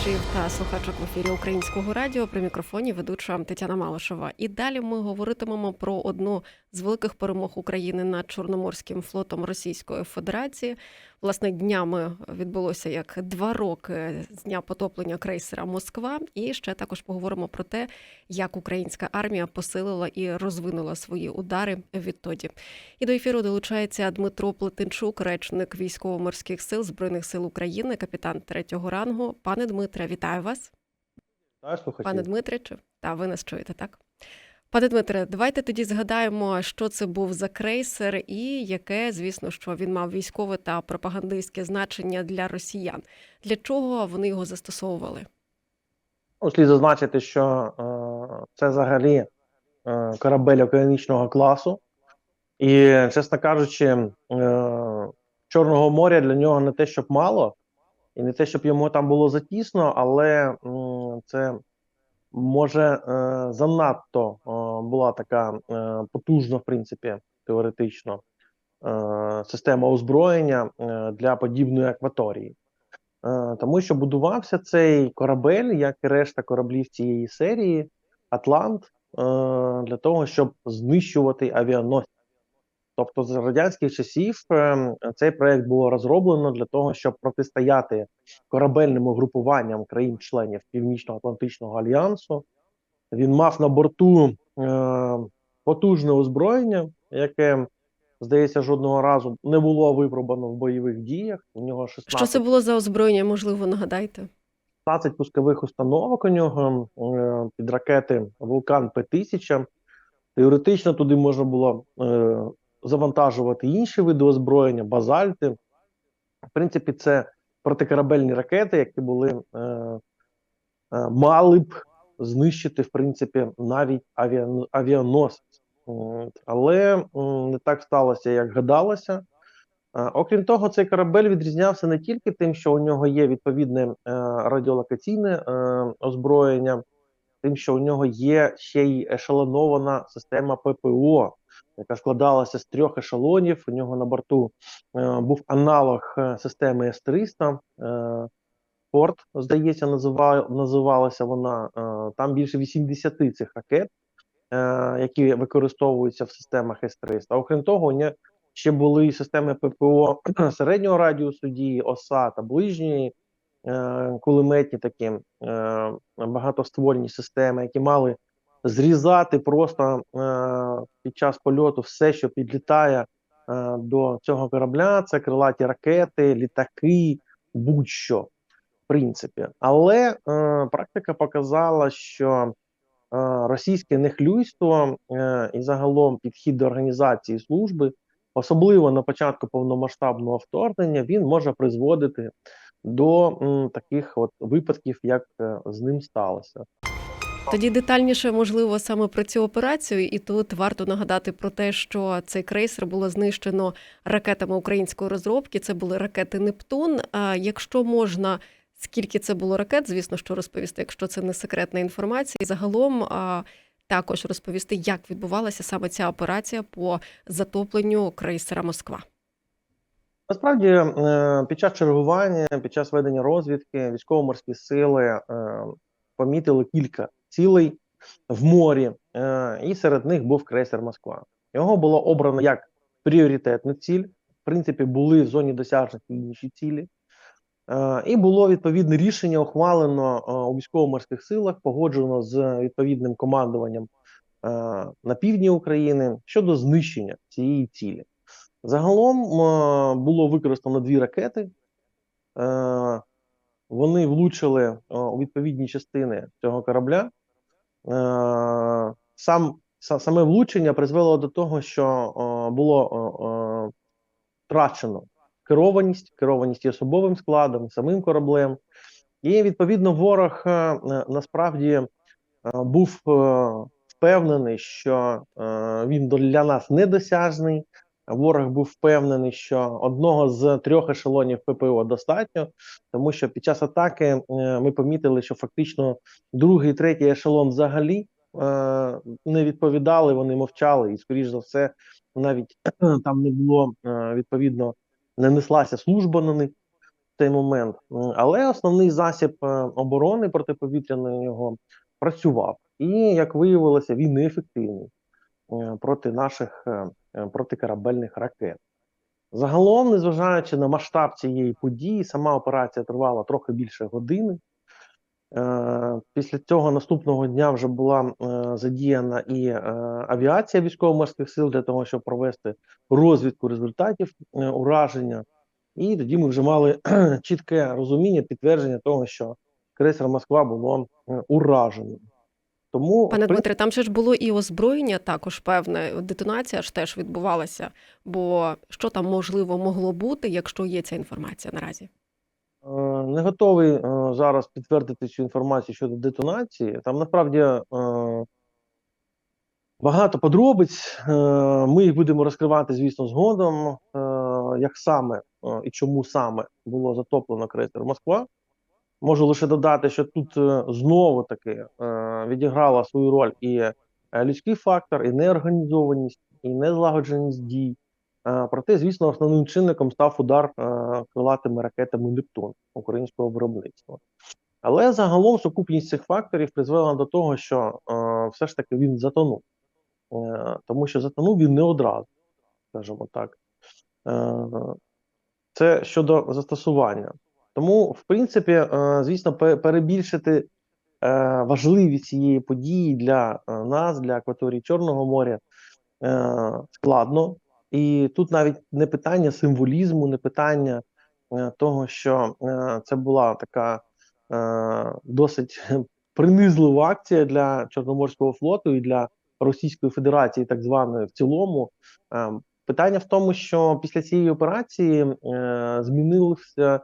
глядачів та слухачок в ефірі Українського радіо при мікрофоні ведуча Тетяна Малишева. І далі ми говоритимемо про одну з великих перемог України над Чорноморським флотом Російської Федерації. Власне, днями відбулося як два роки з дня потоплення крейсера Москва. І ще також поговоримо про те, як українська армія посилила і розвинула свої удари відтоді. І до ефіру долучається Дмитро Плетенчук, речник військово-морських сил збройних сил України, капітан третього рангу. Пане Дмитре, вітаю вас. Та. Пане Дмитре, та ви нас чуєте, так? Пане Дмитре, давайте тоді згадаємо, що це був за крейсер, і яке, звісно, що він мав військове та пропагандистське значення для росіян. Для чого вони його застосовували? Ну, слід зазначити, що е, це взагалі е, корабель океанічного класу, і, чесно кажучи, е, Чорного моря для нього не те, щоб мало, і не те, щоб йому там було затісно, але м, це може е, занадто е, була така е, потужна, в принципі, теоретично, система озброєння для подібної акваторії. Тому що будувався цей корабель, як і решта кораблів цієї серії, Атлант, для того, щоб знищувати авіаносці. Тобто, з радянських часів е, цей проект було розроблено для того, щоб протистояти корабельним угрупуванням країн-членів Північно-Атлантичного альянсу. Він мав на борту е, потужне озброєння, яке, здається, жодного разу не було випробано в бойових діях. У нього 16 Що це було за озброєння? Можливо, нагадайте? 15 пускових установок у нього е, під ракети Вулкан П-1000. Теоретично туди можна було е, завантажувати інші види озброєння, базальти. В принципі, це протикорабельні ракети, які були е, е, мали б знищити, в принципі, навіть авіа, авіаносець. Але не так сталося, як гадалося. Е, Окрім того, цей корабель відрізнявся не тільки тим, що у нього є відповідне е, радіолокаційне е, озброєння, тим, що у нього є ще й ешелонована система ППО, яка складалася з трьох ешелонів. У нього на борту е, був аналог е, системи С-300. Е, Порт, здається, називає, називалася вона. Е, там більше 80 цих ракет, е, які використовуються в системах С-300. А окрім того, у нього ще були системи ППО середнього радіусу дії, ОСА та ближньої, е, кулеметні такі е, багатоствольні системи, які мали зрізати просто е, під час польоту все, що підлітає е, до цього корабля. Це крилаті ракети, літаки, будь-що, в принципі. Але е, практика показала, що е, російське нехлюйство е, і загалом підхід до організації служби особливо на початку повномасштабного вторгнення, він може призводити до м, таких от випадків, як е, з ним сталося. Тоді детальніше, можливо, саме про цю операцію, і тут варто нагадати про те, що цей крейсер було знищено ракетами української розробки. Це були ракети Нептун. А якщо можна, скільки це було ракет, звісно, що розповісти, якщо це не секретна інформація, і загалом а, також розповісти, як відбувалася саме ця операція по затопленню крейсера Москва. Насправді, е, під час чергування, під час ведення розвідки, військово-морські сили е, помітили кілька цілей в морі, е, і серед них був крейсер Москва. Його було обрано як пріоритетну ціль. В принципі, були в зоні досяжних інші цілі. Е, І було відповідне рішення ухвалено е, у військово-морських силах, погоджено з відповідним командуванням на півдні України щодо знищення цієї цілі. Загалом було використано дві ракети. Вони влучили у відповідні частини цього корабля. Е, Сам, саме влучення призвело до того, що е, було е, втрачено керованість, керованість і особовим складом, самим кораблем. І відповідно ворог насправді був впевнений, що він для нас недосяжний. Ворог був впевнений, що одного з трьох ешелонів ППО достатньо, тому що під час атаки е, ми помітили, що фактично другий, третій ешелон взагалі е, не відповідали, вони мовчали, і, скоріш за все, навіть там не було е, відповідно, не неслася служба на них. в цей момент. Але основний засіб оборони протиповітряної його працював. І як виявилося, він неефективний проти наших протикорабельних ракет. Загалом, незважаючи на масштаб цієї події, сама операція тривала трохи більше години. Е, Після цього наступного дня вже була е, задіяна і е, авіація військово-морських сил для того, щоб провести розвідку результатів е, ураження. І тоді ми вже мали чітке розуміння, підтвердження того, що крейсер Москва було е, уражено. Тому Пане Дмитре, там же ж було і озброєння також певне. Детонація ж теж відбувалася. Бо що там можливо могло бути, якщо є ця інформація наразі? Е, Не готовий е, зараз підтвердити цю інформацію щодо детонації. Там насправді е, багато подробиць. Ми їх будемо розкривати, звісно, згодом. Як саме і чому саме було затоплено крейсер Москва. Можу лише додати, що тут е, знову таки е, відіграла свою роль і е, людський фактор, і неорганізованість, і незлагодженість дій. Проте, звісно, основним чинником став удар крилатими ракетами Нептун українського виробництва. Але загалом сукупність цих факторів призвела до того, що все ж таки він затонув, тому що затонув він не одразу, скажімо так. Це щодо застосування. Тому, в принципі, е, звісно, перебільшити е, важливість цієї події для е, нас, для акваторії Чорного моря, складно. І тут навіть не питання символізму, не питання того, що це була така досить принизлива акція для Чорноморського флоту і для Російської Федерації, так званої в цілому. Е, Питання в тому, що після цієї операції е, змінився,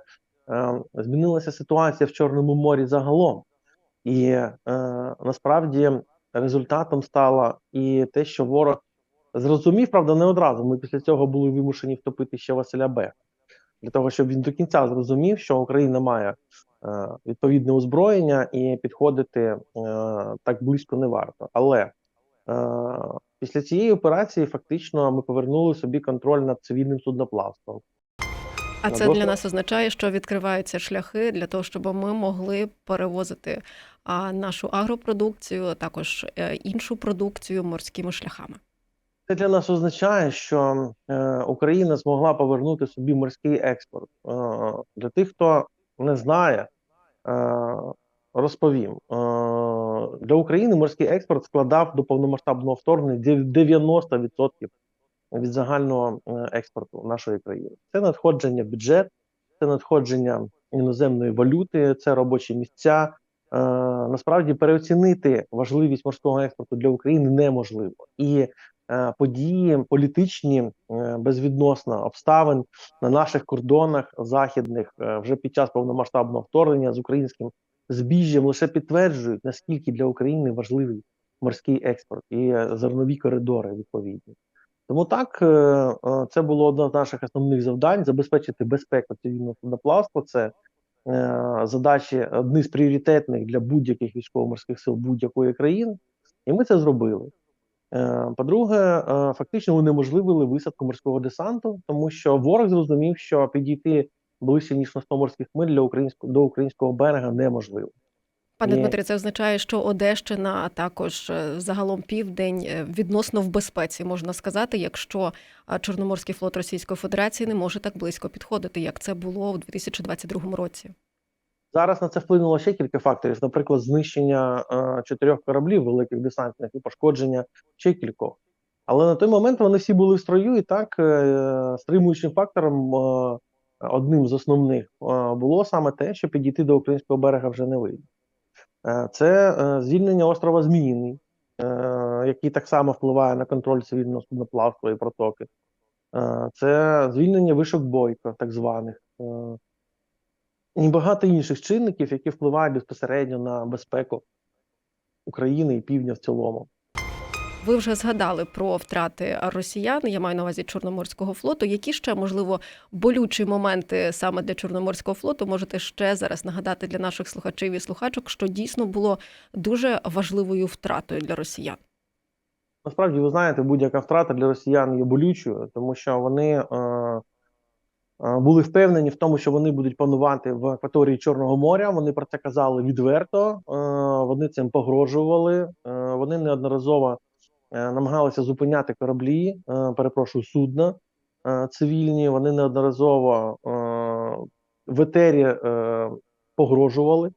змінилася ситуація в Чорному морі загалом. І е, насправді результатом стало і те, що ворог зрозумів, правда, не одразу. Ми після цього були вимушені втопити ще Василя Б. Для того, щоб він до кінця зрозумів, що Україна має е, відповідне озброєння і підходити е, так близько не варто. Але е, після цієї операції фактично ми повернули собі контроль над цивільним судноплавством. А це для нас означає, що відкриваються шляхи для того, щоб ми могли перевозити нашу агропродукцію, а також е, іншу продукцію морськими шляхами. Це для нас означає, що е, Україна змогла повернути собі морський експорт. Е, для тих, хто не знає, розповім. Для України морський експорт складав до повномасштабного вторгнення 90% від загального е, експорту нашої країни. Це надходження бюджет, це надходження іноземної валюти, це робочі місця. Е, насправді переоцінити важливість морського експорту для України неможливо. І е, події політичні безвідносно обставин на наших кордонах західних вже під час повномасштабного вторгнення з українським збіжжям лише підтверджують наскільки для України важливий морський експорт і зернові коридори відповідні. Тому так е, е, це було одне з наших основних завдань забезпечити безпеку цивільного судноплавства. Це е, задачі одні з пріоритетних для будь-яких військово-морських сил будь-якої країни, і ми це зробили. По-друге, фактично унеможливили висадку морського десанту, тому що ворог зрозумів, що підійти ближче ніж на 100 морських миль для українського до українського берега неможливо. Пане Дмитре, це означає, що Одещина, а також е, загалом південь е, відносно в безпеці, можна сказати, якщо Чорноморський флот Російської Федерації не може так близько підходити, як це було у 2022 році. Зараз на це вплинуло ще кілька факторів, наприклад, знищення е, чотирьох кораблів великих десантних і пошкодження ще кількох. Але на той момент вони всі були в строю, і так е, стримуючим фактором, е, одним з основних, е, було саме те, що підійти до українського берега вже не вийде. Е, це е, звільнення острова Зміїний, е, який так само впливає на контроль цивільного судноплавства і протоки. Це звільнення вишок бойко, так званих. І багато інших чинників, які впливають безпосередньо на безпеку України і півдня в цілому. Ви вже згадали про втрати росіян. Я маю на увазі Чорноморського флоту. Які ще можливо болючі моменти саме для Чорноморського флоту можете ще зараз нагадати для наших слухачів і слухачок, що дійсно було дуже важливою втратою для росіян? Насправді, ви знаєте, будь-яка втрата для росіян є болючою, тому що вони е, е, були впевнені в тому, що вони будуть панувати в акваторії Чорного моря. Вони про це казали відверто. е, Вони цим погрожували. е, Вони неодноразово намагалися зупиняти кораблі, е, перепрошую, судна е, цивільні. Вони неодноразово е, в етері е, погрожували.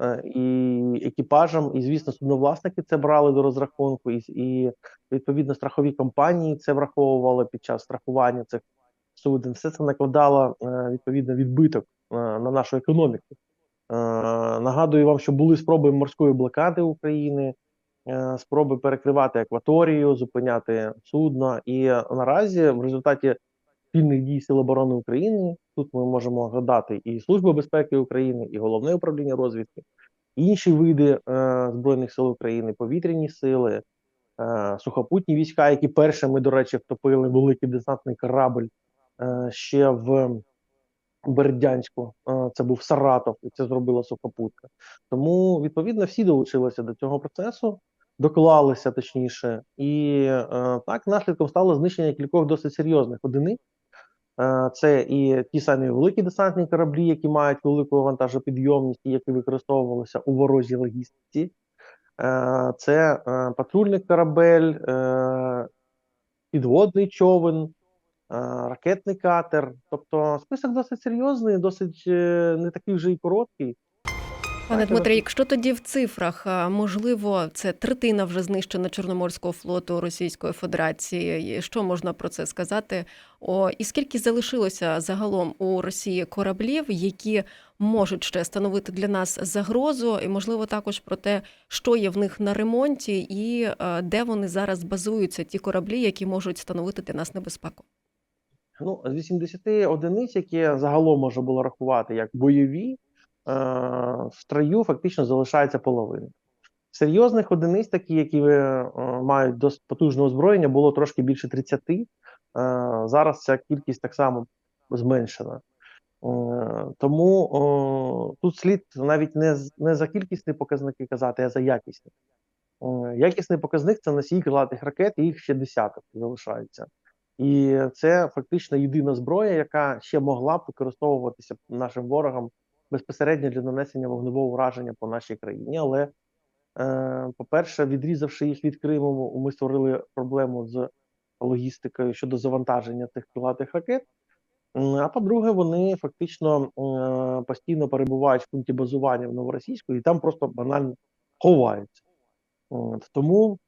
Е, І екіпажам, і звісно, судновласники це брали до розрахунку, і, і відповідно страхові компанії це враховували під час страхування цих суден. Все це накладало е, відповідно відбиток е, на нашу економіку. Е, Нагадую вам, що були спроби морської блокади України, е, спроби перекривати акваторію, зупиняти судно. І е, наразі в результаті спільних дій Сил оборони України тут ми можемо згадати і Службу безпеки України, і головне управління розвідки, інші види е, збройних сил України, повітряні сили, е, сухопутні війська, які першими, до речі, втопили великий десантний корабль е, ще в Бердянську. Е, це був Саратов, і це зробила сухопутка. Тому відповідно всі долучилися до цього процесу, доклалися точніше, і е, так наслідком стало знищення кількох досить серйозних одиниць. Е, Це і ті самі великі десантні кораблі, які мають велику вантажопідйомність, і які використовувалися у ворожій логістиці. Е, Це е, патрульний корабель, е, підводний човен, е, ракетний катер. Тобто список досить серйозний, досить е, не такий вже і короткий. Пане Дмитре, якщо тоді в цифрах, можливо, це третина вже знищена Чорноморського флоту Російської Федерації. Що можна про це сказати? О, і скільки залишилося загалом у Росії кораблів, які можуть ще становити для нас загрозу, і можливо також про те, що є в них на ремонті, і е, де вони зараз базуються, ті кораблі, які можуть становити для нас небезпеку. Ну, з 80 одиниць, які загалом можна було рахувати як бойові, в строю фактично залишається половина. Серйозних одиниць, такі, які е, мають досить потужне озброєння, було трошки більше 30. Е, зараз ця кількість так само зменшена. Е, тому о, тут слід навіть не, не за кількісні показники казати, а за якісні. Е, якісний показник це носій крилатих ракет, і їх ще десяток залишається. І це фактично єдина зброя, яка ще могла б використовуватися нашим ворогам безпосередньо для нанесення вогневого ураження по нашій країні. Але, е, по-перше, відрізавши їх від Криму, ми створили проблему з логістикою щодо завантаження цих крилатих ракет. А по-друге, вони фактично е, постійно перебувають в пункті базування в Новоросійську і там просто банально ховаються. От, тому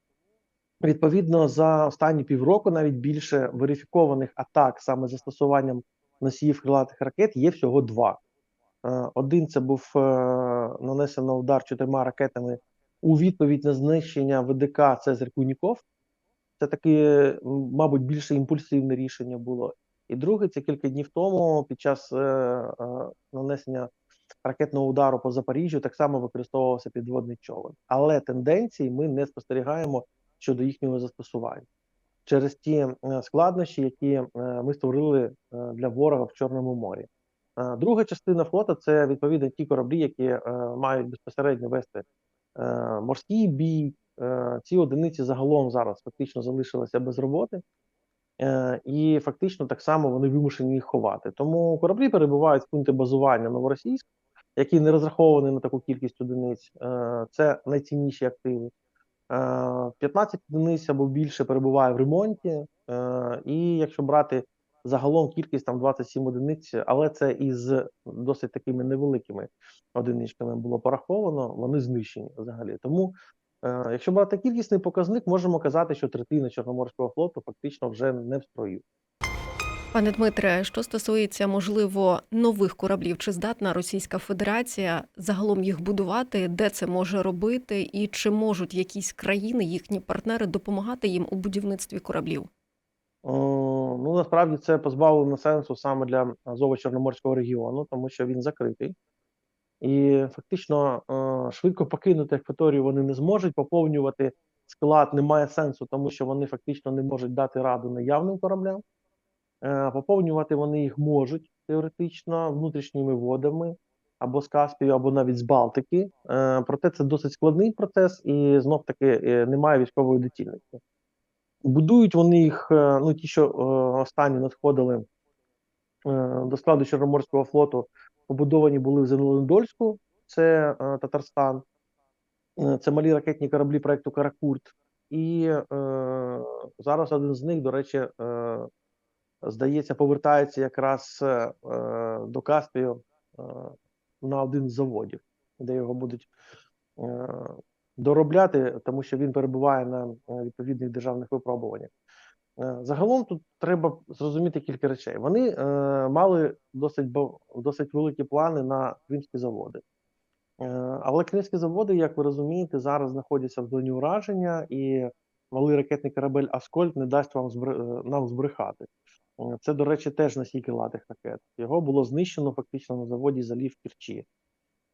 Відповідно, за останні півроку навіть більше верифікованих атак саме застосуванням носіїв крилатих ракет є всього два. Е, Один це був е, нанесено удар чотирма ракетами у відповідь на знищення ВДК Цезарь Куніков. Це таке, мабуть, більше імпульсивне рішення було. І друге, це кілька днів тому, під час е, нанесення ракетного удару по Запоріжжю, так само використовувався підводний човен. Але тенденції ми не спостерігаємо щодо їхнього застосування через ті складнощі, які ми створили для ворога в Чорному морі. Е, Друга частина флота це відповідно ті кораблі, які е, мають безпосередньо вести е, морський бій. Ці одиниці загалом зараз фактично залишилися без роботи. І фактично так само вони вимушені їх ховати. Тому кораблі перебувають в пункті базування Новоросійськ, який не розрахований на таку кількість одиниць. Це найцінніші активи. Е, 15 одиниць або більше перебуває в ремонті. І якщо брати загалом кількість там 27 одиниць, але це із досить такими невеликими одиничками було пораховано, вони знищені взагалі. Тому, е, якщо брати кількісний показник, можемо казати, що третина Чорноморського флоту фактично вже не в строю. Пане Дмитре, що стосується можливо нових кораблів, чи здатна Російська Федерація загалом їх будувати, де це може робити, і чи можуть якісь країни, їхні партнери допомагати їм у будівництві кораблів? О, Ну, насправді це позбавлено сенсу саме для Азово-Чорноморського регіону, тому що він закритий. І фактично е, швидко покинути акваторію вони не зможуть. Поповнювати склад немає сенсу, тому що вони фактично не можуть дати раду наявним кораблям. Е, Поповнювати вони їх можуть теоретично внутрішніми водами або з Каспію, або навіть з Балтики. Е, Проте це досить складний процес, і знов таки е, немає військової доцільності. Будують вони їх, е, ну ті, що е, останні надходили е, до складу Чорноморського флоту побудовані були в Зеленодольську, це Татарстан. Це малі ракетні кораблі проекту Каракурт. І е, зараз один з них, до речі, е, здається, повертається якраз е, до Каспію е, на один з заводів, де його будуть е, доробляти, тому що він перебуває на е, відповідних державних випробуваннях. Е, Загалом тут треба зрозуміти кілька речей. Вони е, мали досить досить великі плани на кримські заводи. Е, Але кримські заводи, як ви розумієте, зараз знаходяться в зоні ураження, і малий ракетний корабель Аскольд не дасть вам збре- е, нам збрехати. Це, до речі, теж настільки ладих ракет. Його було знищено фактично на заводі залів Кірчі.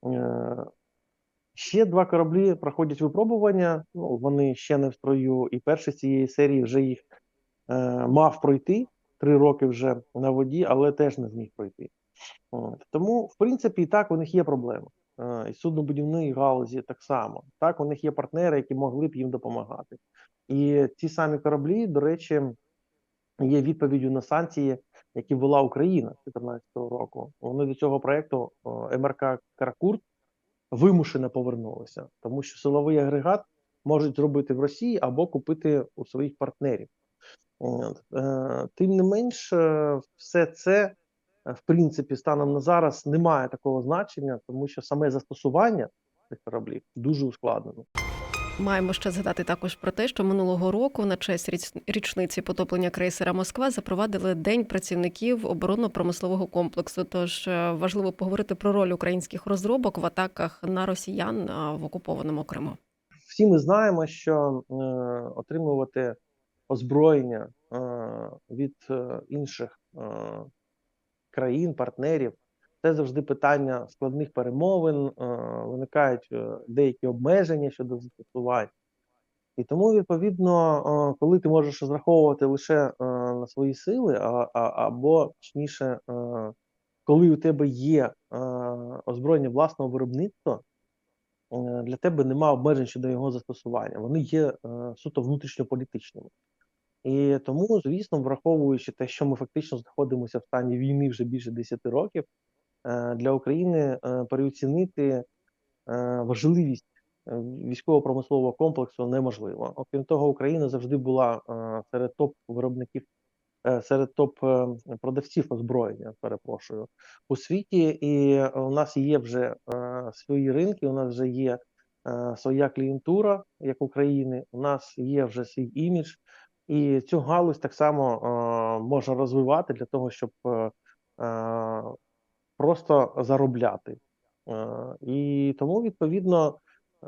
Е, Ще два кораблі проходять випробування. Ну, вони ще не в строю, і перший з цієї серії вже їх е, мав пройти три роки вже на воді, але теж не зміг пройти. От. Тому, в принципі, і так у них є проблеми. Е, і суднобудівної галузі так само. Так, у них є партнери, які могли б їм допомагати. І ці самі кораблі, до речі, є відповіддю на санкції, які ввела Україна з 2014 року. Вони до цього проекту о, МРК Каракурт вимушено повернулися, тому що силовий агрегат можуть зробити в Росії або купити у своїх партнерів. Е, Тим не менш, е, все це, е, в принципі, станом на зараз не має такого значення, тому що саме застосування цих кораблів дуже ускладнено. Маємо ще згадати також про те, що минулого року на честь річ- річниці потоплення крейсера Москва запровадили День працівників оборонно-промислового комплексу. Тож е, важливо поговорити про роль українських розробок в атаках на росіян в окупованому Криму. Всі ми знаємо, що е, отримувати озброєння е, від е, інших е, країн, партнерів, це завжди питання складних перемовин, е, виникають е, деякі обмеження щодо застосувань. І тому, відповідно, е, коли ти можеш розраховувати лише на свої сили, або точніше, коли у тебе є озброєння власного виробництва, для тебе нема обмежень щодо його застосування. Вони є суто внутрішньополітичними. І тому, звісно, враховуючи те, що ми фактично знаходимося в стані війни вже більше 10 років, для України е, переоцінити е, важливість е, військово-промислового комплексу неможливо. Окрім того, Україна завжди була е, серед топ виробників, е, серед топ е, продавців озброєння, перепрошую, у світі, і е, у нас є вже е, свої ринки, у нас вже є е, своя клієнтура, як України, у нас є вже свій імідж, і цю галузь так само е, можна розвивати для того, щоб е, е, просто заробляти. Е, І тому, відповідно,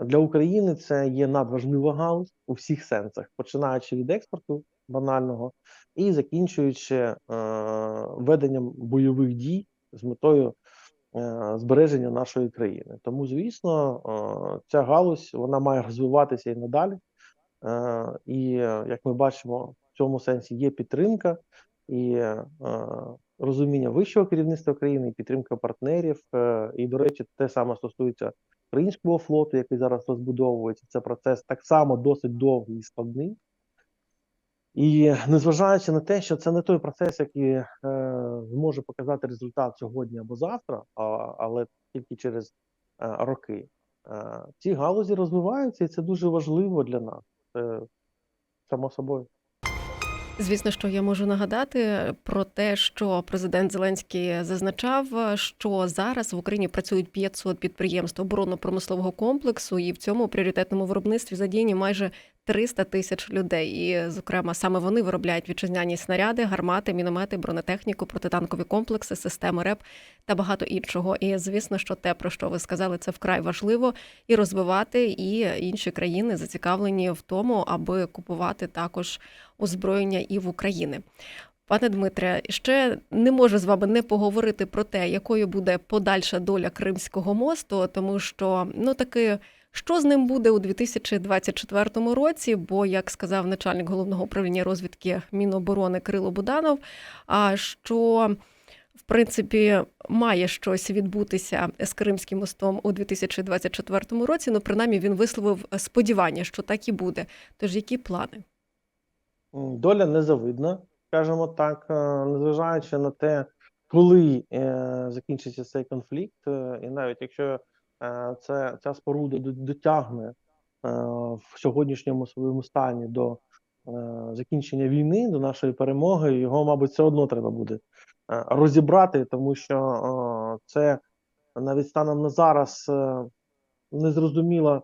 для України це є надважлива галузь у всіх сенсах, починаючи від експорту банального і закінчуючи е, веденням бойових дій з метою е, збереження нашої країни. Тому, звісно, ця галузь вона має розвиватися і надалі. І як ми бачимо, в цьому сенсі є підтримка і розуміння вищого керівництва країни, підтримка партнерів. Е, І, до речі, те саме стосується українського флоту, який зараз розбудовується. Це процес так само досить довгий і складний. І незважаючи на те, що це не той процес, який е, зможе показати результат сьогодні або завтра, а, але тільки через е, роки, е, ці галузі розвиваються, і це дуже важливо для нас. Це само собою. Звісно, що я можу нагадати про те, що президент Зеленський зазначав, що зараз в Україні працюють 500 підприємств оборонно-промислового комплексу, і в цьому пріоритетному виробництві задіяні майже 300 тисяч людей. І, зокрема, саме вони виробляють вітчизняні снаряди, гармати, міномети, бронетехніку, протитанкові комплекси, системи РЕП та багато іншого. І звісно, що те, про що ви сказали, це вкрай важливо і розвивати, і інші країни зацікавлені в тому, аби купувати також озброєння і в Україні. Пане Дмитре, ще не можу з вами не поговорити про те, якою буде подальша доля Кримського мосту, тому що ну таки. Що з ним буде у 2024 році? Бо, як сказав начальник головного управління розвідки Міноборони Кирило Буданов, а що в принципі має щось відбутися з Кримським мостом у 2024 році. Ну, принаймні, він висловив сподівання, що так і буде. Тож які плани? Доля незавидна, скажімо так, е, незважаючи на те, коли е, закінчиться цей конфлікт, е, і навіть якщо це, ця споруда дотягне е, в сьогоднішньому своєму стані до е, закінчення війни, до нашої перемоги, його, мабуть, все одно треба буде е, розібрати, тому що е, це навіть станом на зараз е, незрозуміло,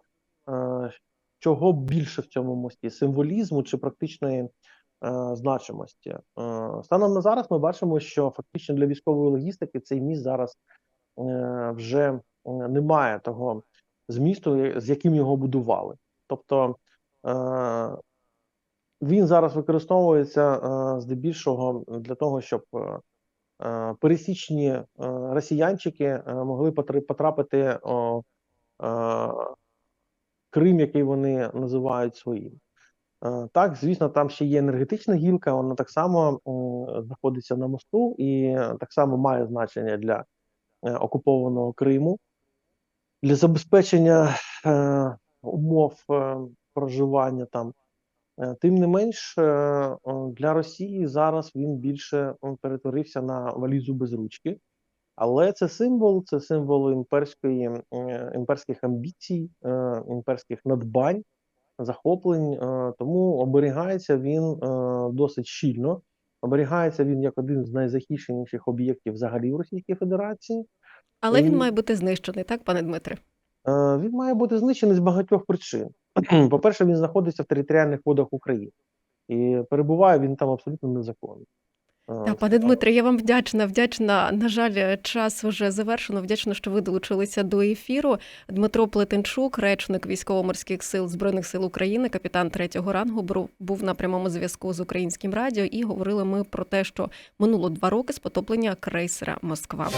е, чого більше в цьому мості символізму чи практичної е, значимості. Е, станом на зараз ми бачимо, що фактично для військової логістики цей міст зараз е, вже е, немає того змісту, з яким його будували. Тобто е, він зараз використовується е, здебільшого для того, щоб е, е, пересічні е, росіянчики е, могли потрапити е, Крим, який вони називають своїм. Е, Так, звісно, там ще є енергетична гілка, вона так само знаходиться на мосту і так само має значення для е, окупованого Криму. Для забезпечення е, умов е, проживання там. Е, Тим не менш, е, для Росії зараз він більше перетворився на валізу без ручки. Але це символ, це символ імперської, е, імперських амбіцій, імперських надбань, захоплень. Тому оберігається він досить щільно. Оберігається він як один з найзахищеніших об'єктів взагалі в Російській Федерації. Але він має бути знищений, так, пане Дмитре? Е, Він має бути знищений з багатьох причин. По-перше, він знаходиться в територіальних водах України і перебуває він там абсолютно незаконно. Е, Так, пане Дмитре, я вам вдячна. Вдячна. На жаль, час вже завершено. Вдячна, що ви долучилися до ефіру. Дмитро Плетенчук, речник військово-морських сил збройних сил України, капітан третього рангу, був на прямому зв'язку з українським радіо. І говорили ми про те, що минуло два роки з потоплення крейсера Москва.